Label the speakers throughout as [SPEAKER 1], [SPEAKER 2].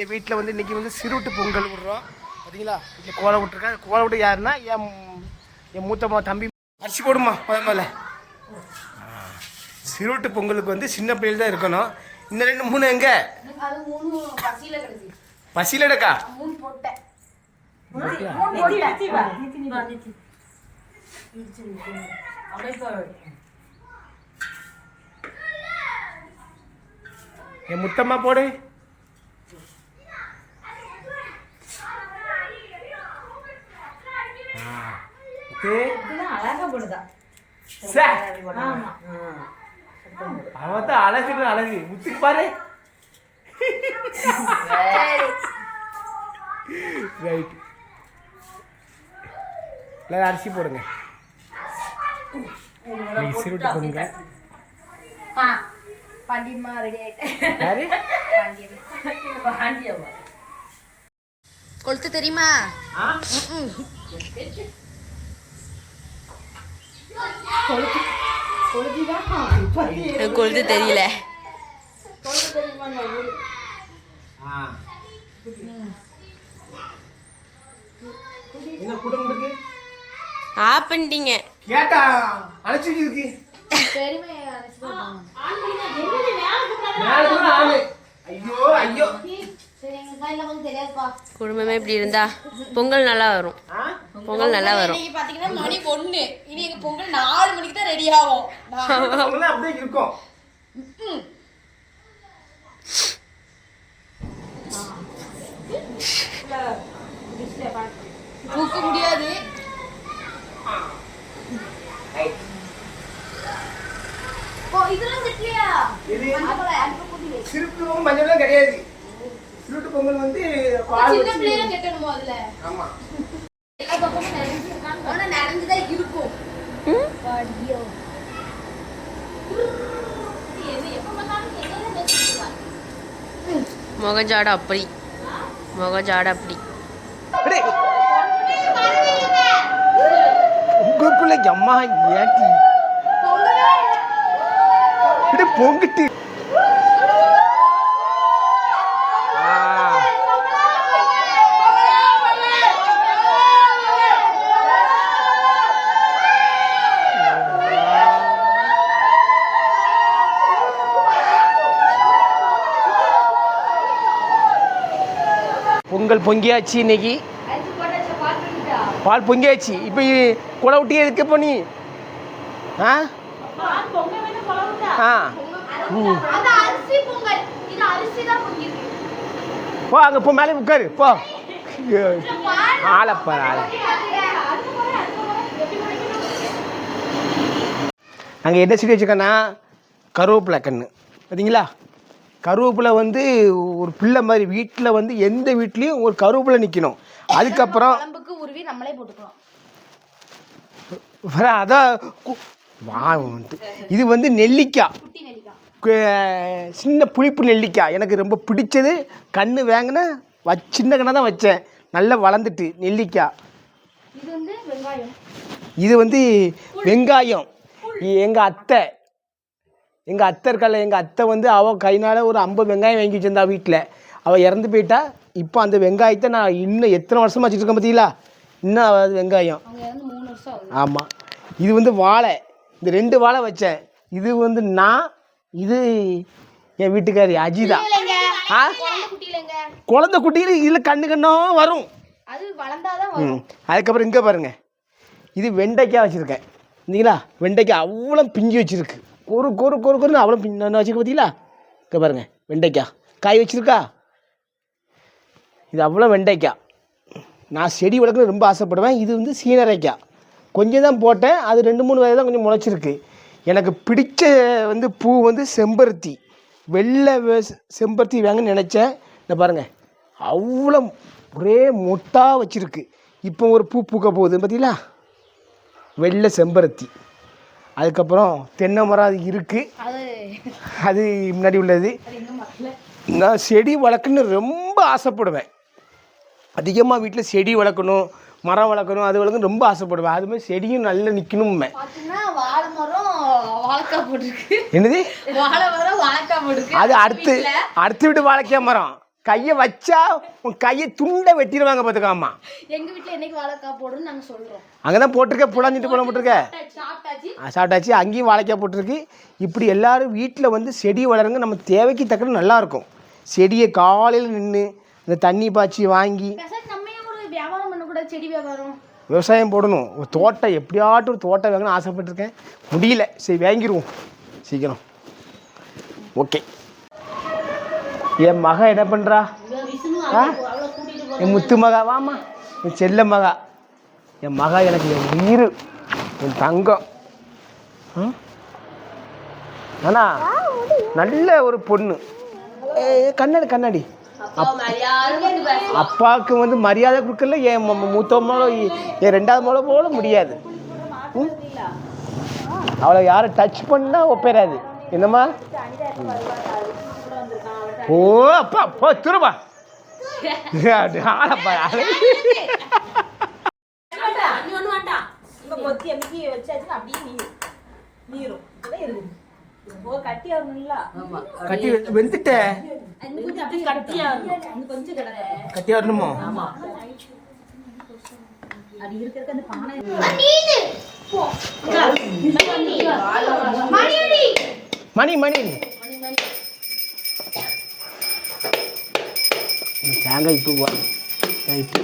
[SPEAKER 1] என் வீட்டில் வந்து இன்னைக்கு வந்து சிறுட்டு பொங்கல் விடுறோம். பார்த்தீங்களா வீட்டில் கோலை விட்டுருக்கேன் கோலை விட்டு யாருன்னா என் என் மூத்தம்மா தம்பி அரிசி போடுமா முதல்ல சிறுட்டு பொங்கலுக்கு வந்து சின்ன பிள்ளைகள் தான் இருக்கணும். இந்த ரெண்டு மூணு எங்கே?
[SPEAKER 2] பசியில்
[SPEAKER 1] எடுக்கா என் முத்தம்மா போடு. ஓகே.
[SPEAKER 2] அழகா போடுதா?
[SPEAKER 1] சே. அவன் தான் அழகுன்னு அழகு. முத்துக்கு பாரு. ரைட் எல்லாரும் அரிசி போடுங்க. சிறுட்டு பொங்க
[SPEAKER 2] பாண்டியம்மா ரெடி ஆயிட்டேன்
[SPEAKER 1] யாரு?
[SPEAKER 2] கொளுத்து தெரியுமா? கொளுத்து தெரியல.
[SPEAKER 1] ஆ. என்ன குடும்பத்துக்கு
[SPEAKER 2] ஆஃப் பண்ணிட்டீங்க.
[SPEAKER 1] கேட்டா அழைச்சி இருக்கு.
[SPEAKER 2] குடும்பமே இப்படி இருந்தா பொங்கல் நல்லா வரும்? பொங்கல் நல்லா வரும்.
[SPEAKER 3] இன்னைக்கு பாத்தீங்கன்னா மணி ஒண்ணு. இனி எங்க பொங்கல் நாலு மணிக்கு தான் ரெடி ஆகும்.
[SPEAKER 1] அப்படியே இருக்கும்.
[SPEAKER 3] தூக்க முடியாது.
[SPEAKER 2] இதெல்லாம்
[SPEAKER 1] பொங்கல் மஞ்சள்லாம் கிடையாது. சிறுட்டு பொங்கல் வந்து
[SPEAKER 3] சின்ன
[SPEAKER 1] வச்சு
[SPEAKER 3] பிள்ளைல கட்டணுமோ அதுல?
[SPEAKER 1] ஆமா.
[SPEAKER 2] முகஜாட அப்படி. முகஜாட அப்படி.
[SPEAKER 1] அடே. உங்களுக்குள்ள அம்மா ஏட்டி பொங்கிட்டு. பொங்கல் பொங்கியாச்சு இன்னைக்கு. பால் பொங்கியாச்சு. இப்போ குலை விட்டியே எதுக்கு இப்போ நீ. ஆ? ஆ. போ அங்கே போ மேலே உட்காரு. போ. ஆளப்பார் ஆள. நாங்கள் என்ன செடி வச்சுருக்கோன்னா? கருவேப்பிலை கன்று பார்த்தீங்களா கருவேப்பிலை வந்து ஒரு பிள்ளை மாதிரி வீட்டில் வந்து எந்த வீட்லேயும் ஒரு கருவேப்பிலை நிற்கணும் அதுக்கப்புறம்
[SPEAKER 3] உருவி நம்மளே போட்டுக்கலாம்
[SPEAKER 1] அதான் கு- வா வந்து இது வந்து நெல்லிக்காய்
[SPEAKER 3] குட்டி நெல்லிக்காய்
[SPEAKER 1] கு- சின்ன புளிப்பு நெல்லிக்காய் எனக்கு ரொம்ப பிடிச்சது. கண்ணு வேங்கின வ சின்ன கண்ணை தான் வச்சேன். நல்லா வளர்ந்துட்டு நெல்லிக்காய்
[SPEAKER 3] இது வந்து வெங்காயம்.
[SPEAKER 1] இது வந்து வெங்காயம். எங்கள் அத்தை எங்கள் அத்தை இருக்கல எங்கள் அத்தை வந்து அவள் கைனால் ஒரு ஐம்பது வெங்காயம் வாங்கி வச்சிருந்தா வீட்டில் அவள் இறந்து போயிட்டா. இப்போ அந்த வெங்காயத்தை நான் இன்னும் எத்தனை வருஷமா வச்சுருக்கேன் பார்த்தீங்களா இன்னும் அவ வெங்காயம். ஆமாம் இது வந்து வாழை. இந்த ரெண்டு வாழை வச்சேன். இது வந்து நான் இது என் வீட்டுக்காரி அஜிதா. ஆ?
[SPEAKER 3] குழந்தை
[SPEAKER 1] குட்டியில் இதில் கண்ணு கண்ணும் வரும். ம். அதுக்கப்புறம் இங்கே பாருங்கள் இது வெண்டைக்காய் வச்சுருக்கேன். இல்லைங்களா வெண்டைக்காய் அவ்வளோ பிஞ்சு வச்சுருக்கு. கொரு கொரு கொரு கொருன்னு அவ்வளோ பின்ன வச்சுக்க பார்த்தீங்களா இங்கே பாருங்கள் வெண்டைக்காய். காய் வச்சுருக்கா? இது அவ்வளோ வெண்டைக்காய். நான் செடி வளர்க்கணும் ரொம்ப ஆசைப்படுவேன். இது வந்து சீனரைக்காய். கொஞ்சம் தான் போட்டேன். அது ரெண்டு மூணு வயது தான் கொஞ்சம் முளைச்சிருக்கு. எனக்கு பிடிச்ச வந்து பூ வந்து செம்பருத்தி. வெள்ளை செம்பருத்தி வாங்கன்னு நினச்சேன். இந்த பாருங்கள் அவ்வளோ ஒரே மொட்டாக வச்சுருக்கு. இப்போ ஒரு பூ பூக்க போகுது பார்த்தீங்களா வெள்ளை செம்பருத்தி. அதுக்கப்புறம் தென்னை மரம் அது இருக்குது
[SPEAKER 3] அது
[SPEAKER 1] முன்னாடி உள்ளது. நான் செடி வளர்க்கணும்னு ரொம்ப ஆசைப்படுவேன். அதிகமாக வீட்டில் செடி வளர்க்கணும் மரம் வளர்க்கணும் அது வளர்க்கணும் ரொம்ப ஆசைப்படுவேன். அது மாதிரி செடியும் நல்லா நிற்கணுமே என்னது? அது அடுத்து அடுத்து விட்டு வாழைக்காய் மரம். கையை வச்சா உன் கையை துண்டை வெட்டிடுவாங்க பார்த்துக்காமா
[SPEAKER 3] எங்க வீட்ல என்னைக்கு வாழைக்காய் போடுன்னு நாங்க சொல்றோம்.
[SPEAKER 1] அங்கே தான் போட்டிருக்க புலாஞ்சிட்டு போன போட்டிருக்க.
[SPEAKER 3] சாப்பிட்டாச்சு
[SPEAKER 1] சாப்பிட்டாச்சு. அங்கேயும் வாழைக்காய் போட்டிருக்கு. இப்படி எல்லாரும் வீட்டில் வந்து செடி வளருங்க நம்ம தேவைக்கு தக்கன நல்லாயிருக்கும் செடியை காலையில் நின்று இந்த தண்ணி பாய்ச்சி வாங்கி
[SPEAKER 3] வியாபாரம் பண்ணக்கூடாது செடி வியாபாரம்?
[SPEAKER 1] விவசாயம் போடணும். ஒரு தோட்டம் எப்படியாட்டும் ஒரு தோட்டம் வாங்கணும்னு ஆசைப்பட்டிருக்கேன். முடியல. சரி வாங்கிடுவோம் சீக்கிரம். ஓகே. என் மக என்ன பண்ணுறா ஆ? என் முத்து மகா வாமா என் செல்ல மகா. என் மகா எனக்கு என் உயிர் என் தங்கம். அண்ணா நல்ல ஒரு பொண்ணு. ஏ கண்ணாடி கண்ணாடி. அப்பாவுக்கு வந்து மரியாதை கொடுக்கல என் மூத்த மோளோ என் ரெண்டாவது மோளோ போல முடியாது. அவளை யாரை டச் பண்ணால் ஒப்பேறாது. என்னம்மா? ஓ அப்பா போ திரும்ப. ஆளப்பா ஆளு.
[SPEAKER 4] கட்டி
[SPEAKER 1] கட்டி வரணுமோ?
[SPEAKER 4] அது அந்த பானை
[SPEAKER 1] மணி மணி. தேங்காய் இப்போ வா ரைட்டு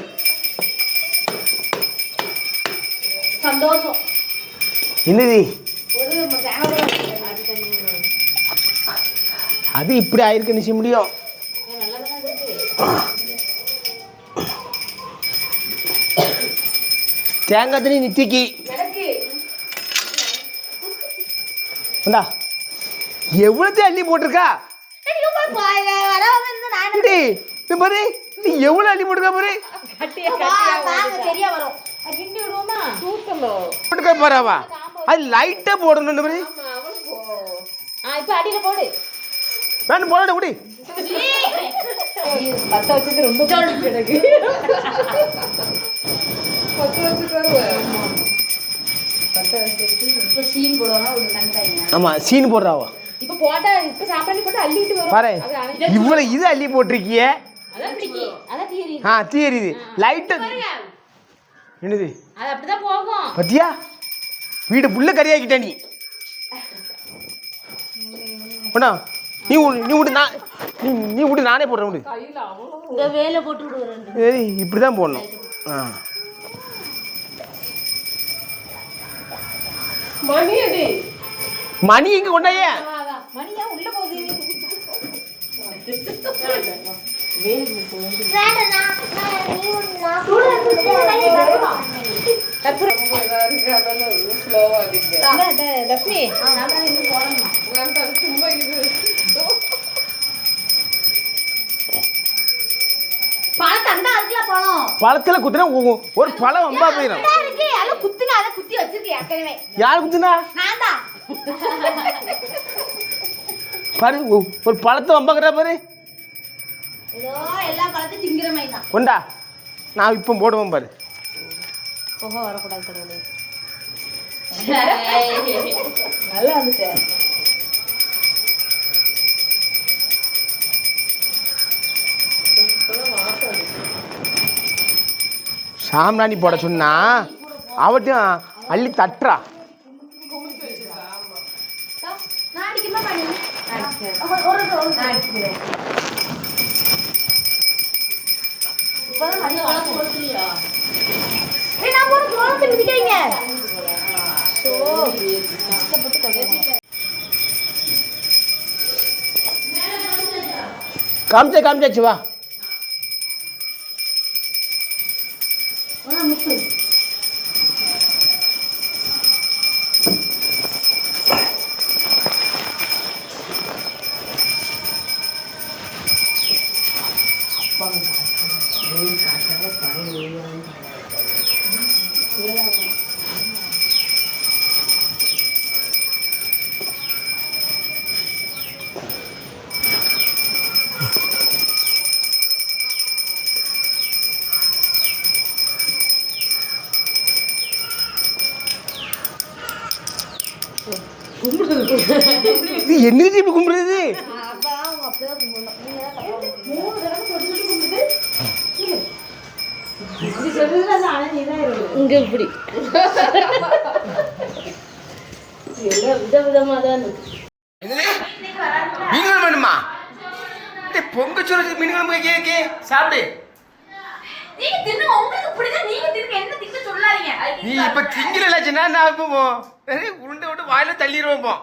[SPEAKER 3] சந்தோஷம்.
[SPEAKER 1] என்னது? அது இப்படி ஆயிருக்கு நிச்சய முடியும்? தேங்காய் தண்ணி நித்திக்கு. இந்தா. எவ்வளோத்தையும் அள்ளி போட்டிருக்கா? இது பாரு நீ எவ்வளோ அள்ளி போட்டிருக்கா பாரு போட்டுக்க. பாராவா அது லைட்டாக போடணும் பாரு
[SPEAKER 4] ஆ இப்ப அடியில போடு.
[SPEAKER 1] வேணும் போட குடி.
[SPEAKER 4] பத்த வச்சது ரொம்ப கிடக்கு
[SPEAKER 3] இப்போ சீன்
[SPEAKER 1] ஆமாம் போடுறாவா
[SPEAKER 4] இப்ப போட்டா இப்ப சாப்பாடு போட்டு அள்ளிட்டு வரும்.
[SPEAKER 1] பாரு இவ்வளோ இது அள்ளி போட்டிருக்கியே? ஆ தீ எரியுது லைட்டு என்னது?
[SPEAKER 4] அது அப்படிதான் போகும்.
[SPEAKER 1] பத்தியா? வீடு புள்ள கறியாக்கிட்ட நீ. அண்ணா நீ நீ விடு நான் நீ நீ விடு நானே போடுறேன் விடு.
[SPEAKER 3] இந்த வேலை போட்டு விடுவேன்
[SPEAKER 1] ஏய் இப்படி தான் போடணும். ஆ. மணி எங்க கொண்டாயே?
[SPEAKER 4] மணியா உள்ள போகுது?
[SPEAKER 3] தந்தா அதுக்குல பணம்
[SPEAKER 1] பழத்தில் குத்துனா ஒரு பழம் வம்பா போயிடும் யார் குத்துனா? பாரு ஒரு பழத்தை வம்பாக்குறா பாரு.
[SPEAKER 3] ஏதோ எல்லா பழத்தையும் திங்கிற மாதிரி தான்.
[SPEAKER 1] கொண்டா. நான் இப்போ போடுவேன் பாரு.
[SPEAKER 4] புகை வரக்கூடாது கடவுளே. நல்லா இருந்துச்சு
[SPEAKER 1] சாம்ராணி போட சொன்னா அவட்டையும் அள்ளி தட்டுறா.
[SPEAKER 3] நான் அடிக்குமா இப்பதான் மணி வளர்த்து கொடுக்கலையா ஏய் நான் போட கோலத்தை மிதிக்காதீங்க
[SPEAKER 1] காமிச்சா காமிச்சாச்சு வா. என்னது இப்படி கும்பிடுறது?
[SPEAKER 3] இங்க இப்படி. விதவிதமா தான்
[SPEAKER 1] மீன்கள் வேணுமா? பொங்க சொல்லி மீன்கள் கேக்கு சாப்பிடு. நீ இப்ப திங்கல நான் போவோம் உருண்டை விட்டு வாயில தள்ளிடுவோம்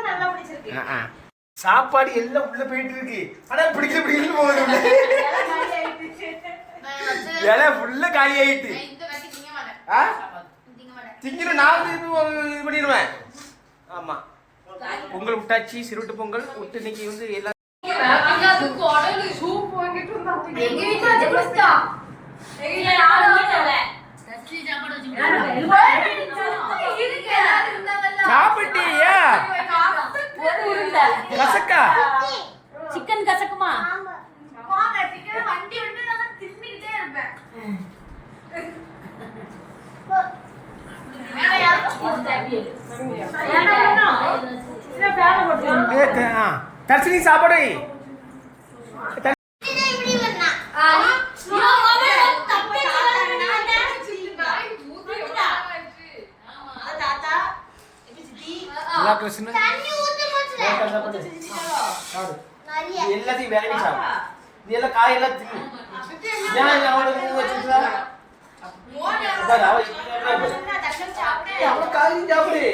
[SPEAKER 4] நல்லா பிடிச்சிருக்கு.
[SPEAKER 1] ஆ, ஆ. சாப்பாடு எல்லாம் உள்ள போயிட்டு இருக்கு. ஆனா பிடிக்கல பிடிக்கல போகுது. இலை ஃபுல்லா காலி ஆயிட்டு. ஆ? திங்கணும் நான் இது பண்ணிடுவேன். ஆமா. பொங்கல் விட்டாச்சு சிறுவிட்டு பொங்கல் விட்டு இன்னைக்கு வந்து எல்லாம்
[SPEAKER 3] எங்க வச்சு குடிச்சா
[SPEAKER 1] சாப்பிட்டியா? கசக்கா?
[SPEAKER 3] சிக்கன் கசக்குமா.
[SPEAKER 1] தர்ஷினி சாப்பாடு. எல்லா கிருஷ்ணன். எல்லாத்தையும் விரவி சாப்பிடு. இது எல்லாம் காயெல்லாம் தின்னு. ஏன் அவன் காயும் சாப்பிடு.